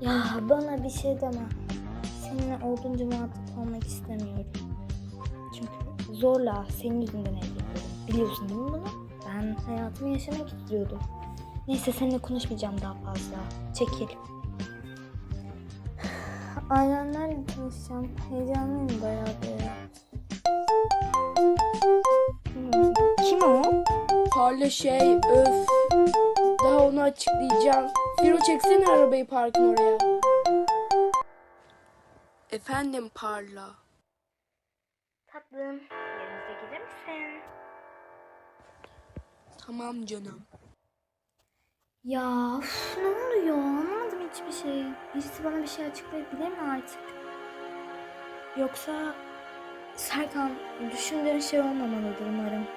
Ya bana bir şey deme. Seninle olduğunca muhatap olmak istemiyorum. Çünkü zorla senin yüzünden evleniyorum. Biliyorsun değil mi bunu? Ben hayatımı yaşamak istiyordum. Neyse seninle konuşmayacağım daha fazla. Çekil. Ailemlerle tanışacağım. Heyecanlıyım bayağı. Hmm, Kim o? Parla şey öf. Açıklayacağım. Firo çeksene arabayı parkın oraya. Efendim Parla. Tatlım, yerimize gelir misin? Tamam canım. Ya üf, ne oluyor? Anlamadım hiçbir şey. Birisi bana bir şey açıklayabilir mi artık? Yoksa Serkan düşündüğün şey olmamalıdır umarım.